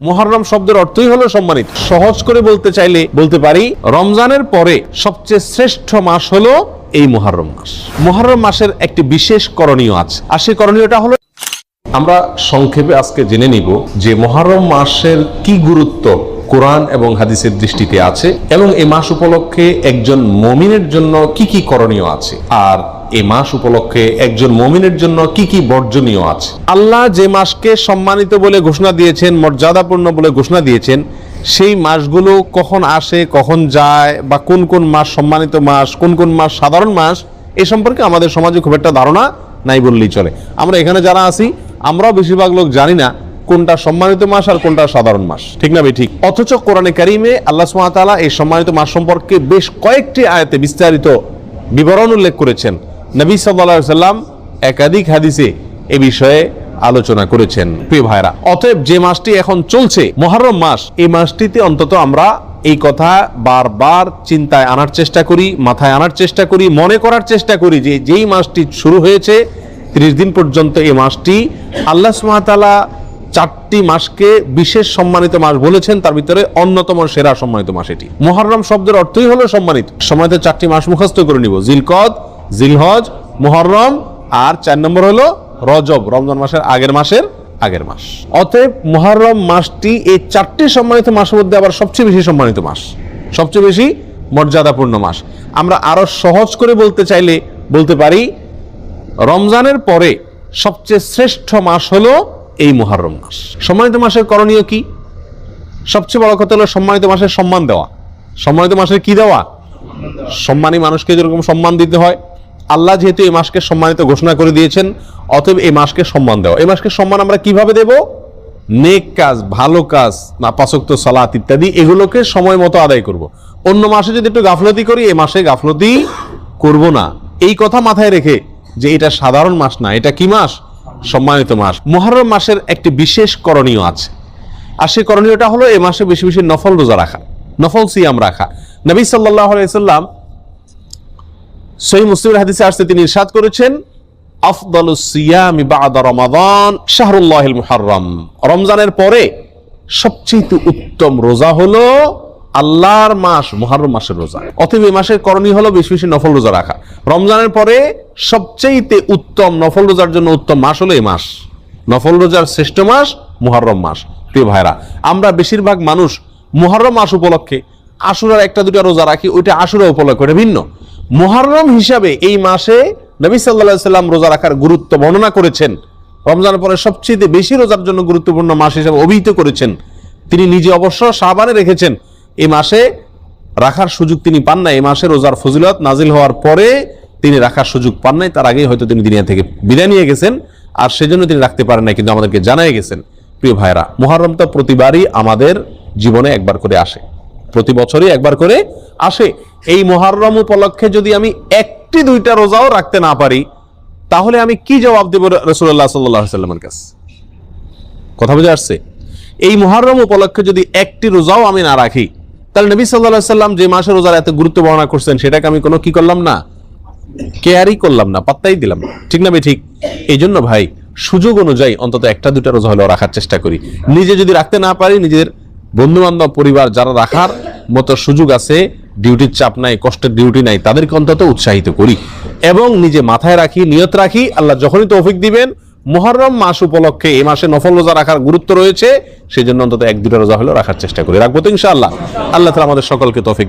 মোহররম শব্দের অর্থই হলো সম্মানিত। সহজ করে বলতে চাইলে বলতে পারি, রমজানের পরে সবচেয়ে শ্রেষ্ঠ মাস হলো এই মোহরম মাস। মোহরম মাসের একটি বিশেষ করণীয় আছে। আর সেই করণীয়টা হলো আমরা সংক্ষেপে আজকে জেনে নিব যে মহরম মাসের কি গুরুত্ব কোরআন এবং হাদিসের দৃষ্টিতে আছে, এবং এই মাস উপলক্ষে একজন মমিনের জন্য কি কি করণীয় আছে? আর এই মাস উপলক্ষে একজন মমিনের জন্য কি কি বর্জনীয় আছে? আল্লাহ যে মাসকে সম্মানিত বলে ঘোষণা দিয়েছেন, মর্যাদাপূর্ণ বলে ঘোষণা দিয়েছেন, সেই মাসগুলো কখন আসে, কখন যায়, বা কোন কোন মাস সম্মানিত মাস, কোন কোন মাস সাধারণ মাস, এ সম্পর্কে আমাদের সমাজে খুব একটা ধারণা নাই বললেই চলে। আমরা এখানে যারা আছি, আমরাও বেশিরভাগ লোক জানি না কোনটা সম্মানিত মাস আর কোনটা সাধারণ মাস। ঠিক না ঠিক। অথচ কোরআনে কারিমে আল্লাহ সুবহানাহু এই সম্মানিত মাস সম্পর্কে বেশ কয়েকটি আয়াতে বিস্তারিত বিবরণ উল্লেখ করেছেন। নবী আলাইহি সাল্লাম একাধিক হাদিসে এ বিষয়ে আলোচনা করেছেন। প্রিয় ভাইরা অতএব যে মাসটি এখন চলছে, মহরম মাস, এই মাসটিতে অন্তত আমরা এই কথা বারবার চিন্তায় আনার চেষ্টা করি, মাথায় আনার চেষ্টা করি, মনে করার চেষ্টা করি যে যেই মাসটি শুরু হয়েছে, ত্রিশ দিন পর্যন্ত এই মাসটি আল্লাহ সুমাতালা চারটি মাসকে বিশেষ সম্মানিত মাস বলেছেন, তার ভিতরে অন্যতম সেরা সম্মানিত মাস এটি। মহরম শব্দের অর্থই হলো সম্মানিত। সম্মানিত চারটি মাস মুখস্থ করে নিব। জিলকদ, জিলহজ, মুহররম আর চার নম্বর হলো রজব, রমজান মাসের আগের মাসের আগের মাস। অতএব মহরম মাসটি এই চারটি সম্মানিত মাসের মধ্যে আবার সবচেয়ে বেশি সম্মানিত মাস, সবচেয়ে বেশি মর্যাদাপূর্ণ মাস। আমরা আরও সহজ করে বলতে চাইলে বলতে পারি, রমজানের পরে সবচেয়ে শ্রেষ্ঠ মাস হলো এই মুহররম মাস। সম্মানিত মাসের করণীয় কি? সবচেয়ে বড় কথা হলো সম্মানিত মাসের সম্মান দেওয়া। সম্মানিত মাসের কি দেওয়া? সম্মানী মানুষকে যেরকম সম্মান দিতে হয়, আল্লাহ যেহেতু এই মাসকে সম্মানিত ঘোষণা করে দিয়েছেন, অতএব এই মাসকে সম্মান দেওয়া। এই মাসকে সম্মান আমরা কীভাবে দেব? নেক কাজ, ভালো কাজ না পাশক্ত সালাত ইত্যাদি, এগুলোকে সময় মতো আদায় করব। অন্য মাসে যদি একটু গাফলতি করি, এই মাসে গাফলতি করব না। এই কথা মাথায় রেখে যে এটা সাধারণ মাস না, এটা কি মাস? সম্মানিত মাস। মহরম মাসের একটি বিশেষ করণীয় আছে। আর সেই করণীয়টা হলো এই মাসে বেশি বেশি নফল রোজা রাখা, নফল সিয়াম রাখা। নবী সাল্লাহ আলাইসাল্লাম সহি মুসলিমের হাদিসে আসতে তিনি ইরশাদ করেছেন, আফদালু সিয়ামি রমাদান শাহরুল্লাহিল মুহাররম। রমজানের পরে সবচেয়ে উত্তম রোজা হলো আল্লাহর মাস মুহররম মাসের রোজা। অতএব এই মাসের করণীয় হলো বেশি বেশি নফল রোজা রাখা। রমজানের পরে সবচেয়ে উত্তম নফল রোজার জন্য উত্তম মাস হলো এই মাস। নফল রোজার শ্রেষ্ঠ মাস মুহররম মাস। প্রিয় ভাইরা আমরা বেশিরভাগ মানুষ মুহররম মাস উপলক্ষে আশুরার একটা দুটা রোজা রাখি, ওইটা আশুরা উপলক্ষে ওটা ভিন্ন। মুহররম হিসাবে এই মাসে নবী সাল্লাহ সাল্লাম রোজা রাখার গুরুত্ব বর্ণনা করেছেন। রমজানের পরে সবচেয়ে বেশি রোজার জন্য গুরুত্বপূর্ণ মাস হিসাবে অভিহিত করেছেন। তিনি নিজে অবশ্য সাবানে রেখেছেন এই মাসে রাখার সুযোগ তিনি পান না এই মাসে রোজার ফজিলত নাজিল হওয়ার পরে তিনি রাখার সুযোগ পান নাই। তার আগেই হয়তো তিনি দুনিয়া থেকে বিদায় নিয়ে গেছেন আর সেজন্য তিনি রাখতে পারেন নাই, কিন্তু আমাদেরকে জানাই গেছেন। প্রিয় ভাইরা মুহররম তো প্রতিবারই আমাদের জীবনে একবার করে আসে। প্রতি বছরই একবার করে আসে। এই মহারম উপলক্ষে যদি আমি একটি দুইটা রোজাও রাখতে না পারি, তাহলে আমি কি জবাব দেব রসুল্লাহ সাল্লামের কাছে? কথা বুঝে আসছে? এই মহারম উপলক্ষে যদি একটি রোজাও আমি না রাখি তাহলে নবী সাল্লাহ সাল্লাম যে মাসে রোজার এত গুরুত্ব বর্ণনা করছেন, সেটাকে আমি কোনো কি করলাম না? কেয়ারই করলাম না, পাত্তাই দিলাম ঠিক না ভাই? ঠিক। এই জন্য ভাই, সুযোগ অনুযায়ী অন্তত একটা দুটা রোজা হলেও রাখার চেষ্টা করি। নিজে যদি রাখতে না পারি, নিজের বন্ধু বান্ধব পরিবার যারা রাখার মতো সুযোগ আছে, ডিউটির চাপ নাই, কষ্টের ডিউটি নাই, তাদেরকে অন্তত উৎসাহিত করি। এবং নিজে মাথায় রাখি, নিয়ত রাখি, আল্লাহ যখনই তৌফিক দিবেন মহরম মাস উপলক্ষে এই মাসে নফল রোজা রাখার গুরুত্ব রয়েছে। সেই জন্য অন্তত এক দুটা রোজা হলেও রাখার চেষ্টা করি। রাখব তো ইনশাআল্লাহ। আল্লাহ তালা আমাদের সকলকে তৌফিক